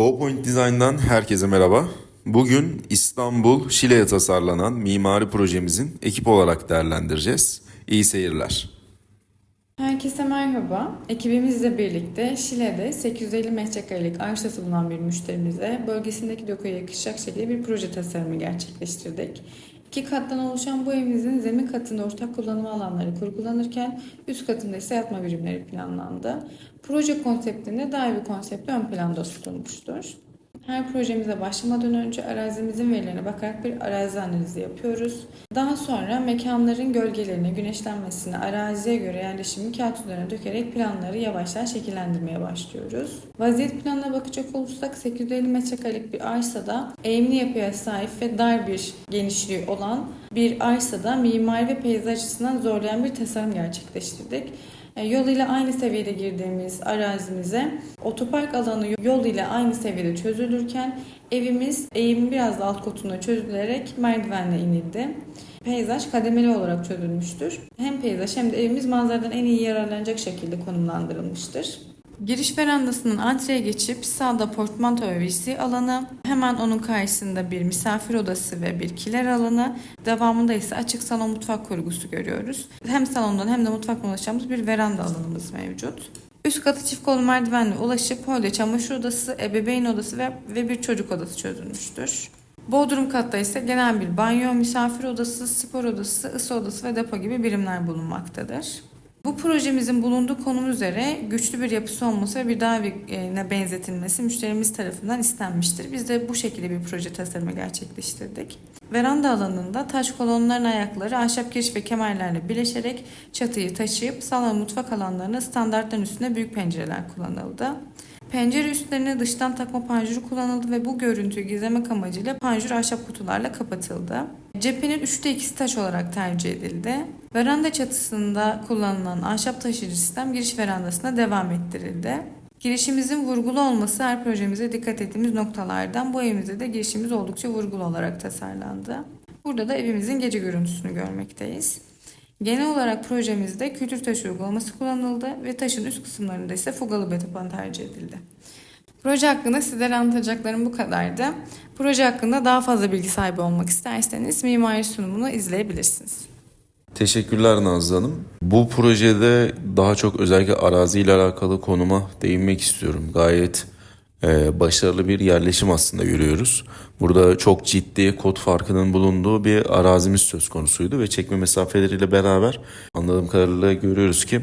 GoPoint Design'dan herkese merhaba. Bugün İstanbul Şile'ye tasarlanan mimari projemizin ekip olarak değerlendireceğiz. İyi seyirler. Herkese merhaba. Ekibimizle birlikte Şile'de 850 metrekarelik arsası bulunan bir müşterimize bölgesindeki dokuya yakışacak şekilde bir proje tasarımı gerçekleştirdik. İki kattan oluşan bu evimizin zemin katında ortak kullanım alanları kurgulanırken üst katında ise yatma birimleri planlandı. Proje konseptinde daha iyi bir konsepti ön planda tutulmuştur. Her projemize başlamadan önce arazimizin verilerine bakarak bir arazi analizi yapıyoruz. Daha sonra mekanların gölgelerine, güneşlenmesine, araziye göre yerleşimi kağıt üzerine dökerek planları yavaştan şekillendirmeye başlıyoruz. Vaziyet planına bakacak olursak 850 metrekarelik bir arsada eğimli yapıya sahip ve dar bir genişliği olan bir arsada mimari ve peyzaj açısından zorlayan bir tasarım gerçekleştirdik. E, Yol ile aynı seviyede girdiğimiz arazimize otopark alanı yol ile aynı seviyede çözülürken evimiz eğimin biraz da alt kotuna çözülerek merdivenle inildi. Peyzaj kademeli olarak çözülmüştür. Hem peyzaj hem de evimiz manzaradan en iyi yararlanacak şekilde konumlandırılmıştır. Giriş verandasının antreye geçip sağda portmanto WC alanı, hemen onun karşısında bir misafir odası ve bir kiler alanı, devamında ise açık salon mutfak kurgusu görüyoruz. Hem salondan hem de mutfaktan ulaşacağımız bir veranda alanımız mevcut. Üst katı çift kolu merdivenle ulaşıp holde çamaşır odası, ebeveyn odası ve, ve bir çocuk odası çözülmüştür. Bodrum katta ise genel bir banyo, misafir odası, spor odası, ısı odası ve depo gibi birimler bulunmaktadır. Bu projemizin bulunduğu konum üzere güçlü bir yapısı olması ve bir daha evine benzetilmesi müşterimiz tarafından istenmiştir. Biz de bu şekilde bir proje tasarımı gerçekleştirdik. Veranda alanında taş kolonların ayakları ahşap giriş ve kemerlerle birleşerek çatıyı taşıyıp salon mutfak alanlarına standartların üstünde büyük pencereler kullanıldı. Pencere üstlerine dıştan takma panjuru kullanıldı ve bu görüntüyü gizlemek amacıyla panjur ahşap kutularla kapatıldı. Cephenin üçte ikisi taş olarak tercih edildi. Veranda çatısında kullanılan ahşap taşıyıcı sistem giriş verandasına devam ettirildi. Girişimizin vurgulu olması her projemize dikkat ettiğimiz noktalardan bu evimizde de girişimiz oldukça vurgulu olarak tasarlandı. Burada da evimizin gece görüntüsünü görmekteyiz. Genel olarak projemizde kültür taşı uygulaması kullanıldı ve taşın üst kısımlarında ise fugalı beton tercih edildi. Proje hakkında sizlere anlatacaklarım bu kadardı. Proje hakkında daha fazla bilgi sahibi olmak isterseniz mimari sunumunu izleyebilirsiniz. Teşekkürler Nazlı Hanım. Bu projede daha çok özellikle arazi ile alakalı konuma değinmek istiyorum. Gayet e, başarılı bir yerleşim aslında görüyoruz. Burada çok ciddi kod farkının bulunduğu bir arazimiz söz konusuydu ve çekme mesafeleriyle beraber anladığım kadarıyla görüyoruz ki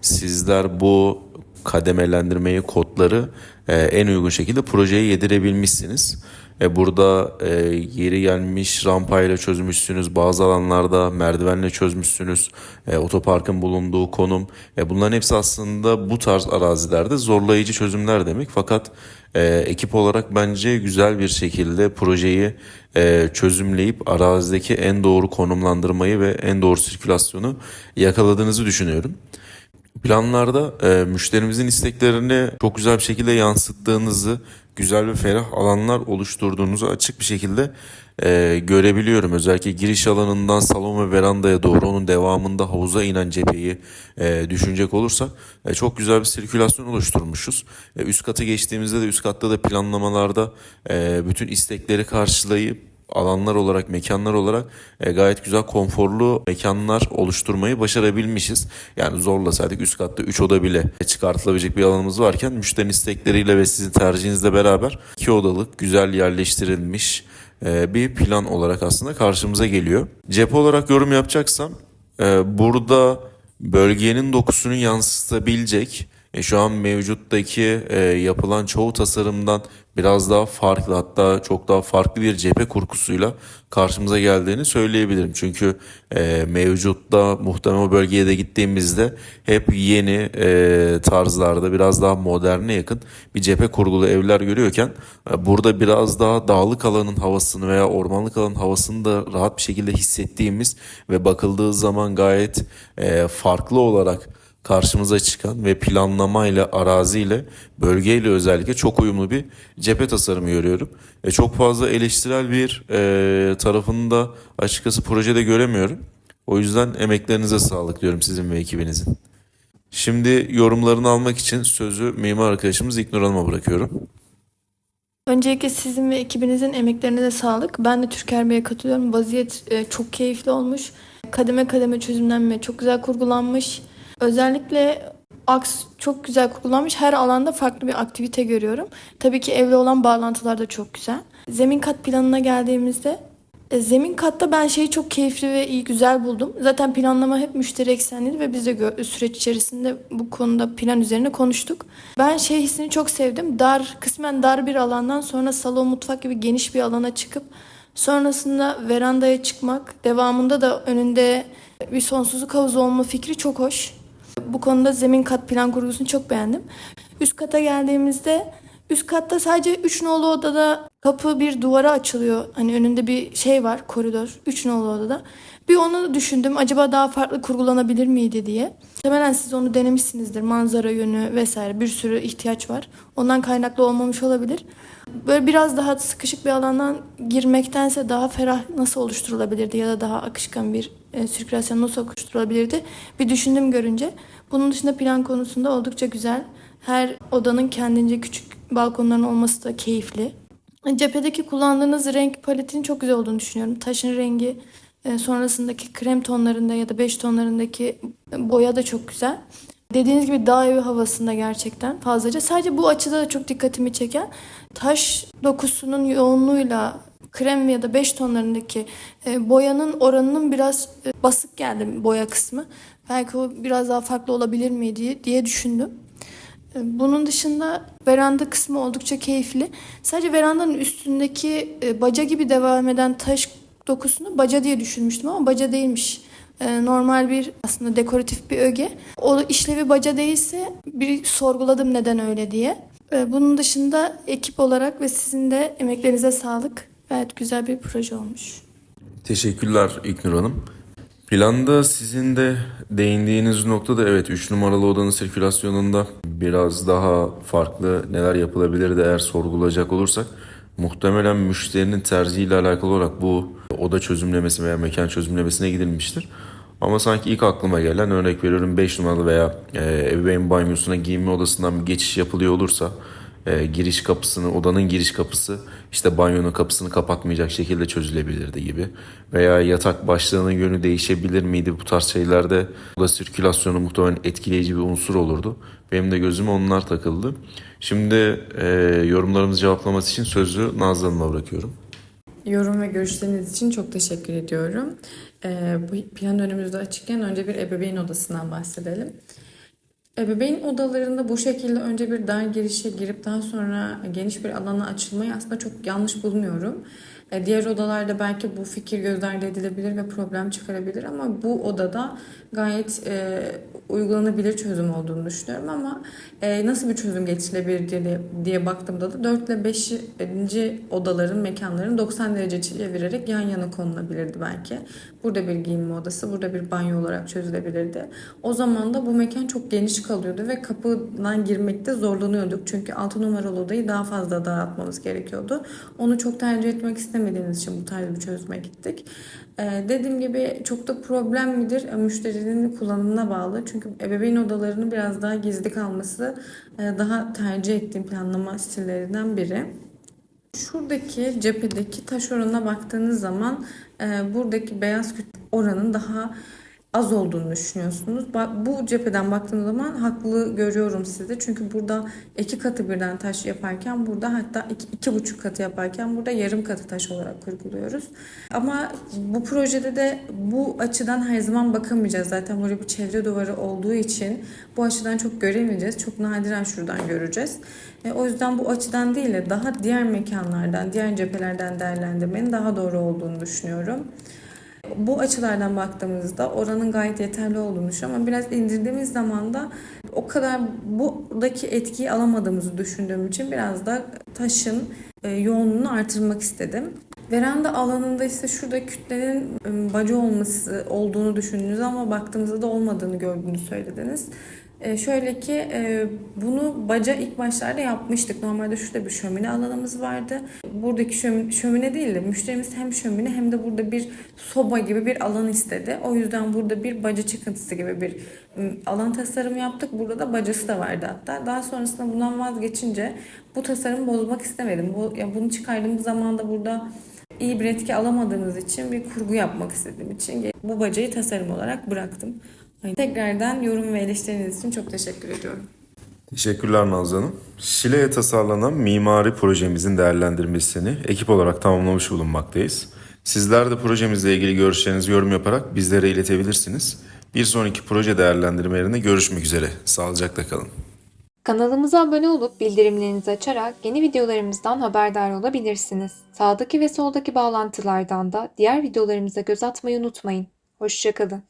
sizler bu kademelendirmeyi, kodları e, en uygun şekilde projeye yedirebilmişsiniz. E, burada e, yeri gelmiş rampayla çözmüşsünüz, bazı alanlarda merdivenle çözmüşsünüz, e, otoparkın bulunduğu konum. E, bunların hepsi aslında bu tarz arazilerde zorlayıcı çözümler demek. Fakat e, ekip olarak bence güzel bir şekilde projeyi e, çözümleyip arazideki en doğru konumlandırmayı ve en doğru sirkülasyonu yakaladığınızı düşünüyorum. Planlarda e, müşterimizin isteklerini çok güzel bir şekilde yansıttığınızı, güzel ve ferah alanlar oluşturduğunuzu açık bir şekilde e, görebiliyorum. Özellikle giriş alanından salon ve verandaya doğru onun devamında havuza inen cepheyi e, düşünecek olursak e, çok güzel bir sirkülasyon oluşturmuşuz. E, üst kata geçtiğimizde de üst katta da planlamalarda e, bütün istekleri karşılayıp alanlar olarak, mekanlar olarak e, gayet güzel konforlu mekanlar oluşturmayı başarabilmişiz. Yani zorlasaydık üst katta 3 oda bile çıkartılabilecek bir alanımız varken müşterinin istekleriyle ve sizin tercihinizle beraber 2 odalık güzel yerleştirilmiş e, bir plan olarak aslında karşımıza geliyor. Cephe olarak yorum yapacaksam e, burada bölgenin dokusunu yansıtabilecek e, şu an mevcuttaki e, yapılan çoğu tasarımdan biraz daha farklı hatta çok daha farklı bir cephe kurgusuyla karşımıza geldiğini söyleyebilirim. Çünkü e, mevcutta muhtemelen o bölgeye de gittiğimizde hep yeni e, tarzlarda biraz daha moderne yakın bir cephe kurgulu evler görüyorken e, burada biraz daha dağlık alanın havasını veya ormanlık alanın havasını da rahat bir şekilde hissettiğimiz ve bakıldığı zaman gayet e, farklı olarak karşımıza çıkan ve planlamayla, araziyle, bölgeyle özellikle çok uyumlu bir cephe tasarımı görüyorum. E, çok fazla eleştirel bir e, tarafını da açıkçası projede göremiyorum. O yüzden emeklerinize sağlık diyorum sizin ve ekibinizin. Şimdi yorumlarını almak için sözü mimar arkadaşımız İknur Hanım'a bırakıyorum. Öncelikle sizin ve ekibinizin emeklerine de sağlık. Ben de Türker Bey'e katılıyorum. Vaziyet e, çok keyifli olmuş. Kademe kademe çözümlenme çok güzel kurgulanmış. Özellikle aks çok güzel kurgulanmış. Her alanda farklı bir aktivite görüyorum. Tabii ki evle olan bağlantılar da çok güzel. Zemin kat planına geldiğimizde e, Zemin katta ben şeyi çok keyifli ve iyi güzel buldum. Zaten planlama hep müşteri eksenliydi ve biz de süreç içerisinde bu konuda plan üzerine konuştuk. Ben şey hissini çok sevdim. Dar, kısmen dar bir alandan sonra salon mutfak gibi geniş bir alana çıkıp sonrasında verandaya çıkmak, devamında da önünde bir sonsuzluk havuzu olma fikri çok hoş. Bu konuda zemin kat plan kurgusunu çok beğendim. Üst kata geldiğimizde üst katta sadece 3 nolu odada kapı bir duvara açılıyor. Hani önünde bir şey var koridor 3 nolu odada. Bir onu düşündüm acaba daha farklı kurgulanabilir miydi diye. Muhtemelen siz onu denemişsinizdir. Manzara yönü vesaire bir sürü ihtiyaç var. Ondan kaynaklı olmamış olabilir. Böyle biraz daha sıkışık bir alandan girmektense daha ferah nasıl oluşturulabilirdi ya da daha akışkan bir e, sirkülasyon nasıl oluşturulabilirdi bir düşündüm görünce. Bunun dışında plan konusunda oldukça güzel. Her odanın kendince küçük balkonların olması da keyifli. Cephedeki kullandığınız renk paletinin çok güzel olduğunu düşünüyorum. Taşın rengi, e, sonrasındaki krem tonlarında ya da beş tonlarındaki boya da çok güzel. Dediğiniz gibi dağ evi havasında gerçekten fazlaca. Sadece bu açıda da çok dikkatimi çeken taş dokusunun yoğunluğuyla krem ya da beş tonlarındaki e, boyanın oranının biraz e, basık geldi boya kısmı. Belki o biraz daha farklı olabilir miydi diye düşündüm. E, Bunun dışında veranda kısmı oldukça keyifli. Sadece verandanın üstündeki e, baca gibi devam eden taş dokusunu baca diye düşünmüştüm ama baca değilmiş. E, Normal bir aslında dekoratif bir öge. O işlevi baca değilse bir sorguladım neden öyle diye. E, Bunun dışında ekip olarak ve sizin de emeklerinize sağlık. Gayet güzel bir proje olmuş. Teşekkürler İknur Hanım. Planda sizin de değindiğiniz noktada evet 3 numaralı odanın sirkülasyonunda biraz daha farklı neler yapılabilirdi eğer sorgulayacak olursak muhtemelen müşterinin tercihiyle alakalı olarak bu oda çözümlemesi veya mekan çözümlemesine gidilmiştir. Ama sanki ilk aklıma gelen örnek veriyorum 5 numaralı veya e, ebeveyn banyosuna giyinme odasından bir geçiş yapılıyor olursa e, giriş kapısını, odanın giriş kapısı işte banyonun kapısını kapatmayacak şekilde çözülebilirdi gibi. Veya yatak başlığının yönü değişebilir miydi bu tarz şeylerde oda sirkülasyonu muhtemelen etkileyici bir unsur olurdu. Benim de gözüme onlar takıldı. Şimdi e, yorumlarımızı cevaplaması için sözü Nazlı Hanım'a bırakıyorum. Yorum ve görüşleriniz için çok teşekkür ediyorum. Ee, bu plan önümüzde açıkken önce bir ebeveyn odasından bahsedelim. Ebeveyn odalarında bu şekilde önce bir dar girişe girip daha sonra geniş bir alana açılmayı aslında çok yanlış bulmuyorum. E, Diğer odalarda belki bu fikir göz ardı edilebilir ve problem çıkarabilir ama bu odada gayet e, uygulanabilir çözüm olduğunu düşünüyorum ama e, nasıl bir çözüm getirilebilir diye, diye baktığımda da 4 ile 5. odaların, mekanların 90 derece çevirerek yan yana konulabilirdi belki. Burada bir giyinme odası, burada bir banyo olarak çözülebilirdi. O zaman da bu mekan çok geniş kalıyordu ve kapıdan girmekte zorlanıyorduk. Çünkü 6 numaralı odayı daha fazla daraltmamız gerekiyordu. Onu çok tercih etmek istemediğimiz için bu tarz bir çözüme gittik. Ee, dediğim gibi çok da problem midir? E, Müşterinin kullanımına bağlı. Çünkü ebeveyn odalarının biraz daha gizli kalması e, daha tercih ettiğim planlama stillerinden biri. Şuradaki cephedeki taş oranına baktığınız zaman e, buradaki beyaz kütle oranın daha az olduğunu düşünüyorsunuz. Bu cepheden baktığım zaman haklı görüyorum sizi. Çünkü burada iki katı birden taş yaparken burada hatta iki, iki buçuk katı yaparken burada yarım katı taş olarak kurguluyoruz. Ama bu projede de bu açıdan her zaman bakamayacağız. Zaten böyle bir çevre duvarı olduğu için bu açıdan çok göremeyeceğiz. Çok nadiren şuradan göreceğiz. E, o yüzden bu açıdan değil de daha diğer mekanlardan, diğer cephelerden değerlendirmenin daha doğru olduğunu düşünüyorum. Bu açılardan baktığımızda oranın gayet yeterli olduğunu düşünüyorum ama biraz indirdiğimiz zaman da o kadar buradaki etkiyi alamadığımızı düşündüğüm için biraz da taşın e, yoğunluğunu artırmak istedim. Veranda alanında ise şurada kütlenin baca olması olduğunu düşündünüz ama baktığımızda da olmadığını gördüğünü söylediniz. E, şöyle ki e, bunu baca ilk başlarda yapmıştık. Normalde şurada bir şömine alanımız vardı. Buradaki şömine, şömine değil de müşterimiz hem şömine hem de burada bir soba gibi bir alan istedi. O yüzden burada bir baca çıkıntısı gibi bir alan tasarımı yaptık. Burada da bacası da vardı hatta. Daha sonrasında bundan vazgeçince bu tasarımı bozmak istemedim. Bu, ya bunu çıkardığımız zaman da burada iyi bir etki alamadığımız için bir kurgu yapmak istediğim için bu bacayı tasarım olarak bıraktım. Tekrardan yorum ve eleştiriniz için çok teşekkür ediyorum. Teşekkürler Nazlı Hanım. Şile'ye tasarlanan mimari projemizin değerlendirmesini ekip olarak tamamlamış bulunmaktayız. Sizler de projemizle ilgili görüşlerinizi yorum yaparak bizlere iletebilirsiniz. Bir sonraki proje değerlendirmelerinde görüşmek üzere. Sağlıcakla kalın. Kanalımıza abone olup bildirimlerinizi açarak yeni videolarımızdan haberdar olabilirsiniz. Sağdaki ve soldaki bağlantılardan da diğer videolarımıza göz atmayı unutmayın. Hoşçakalın.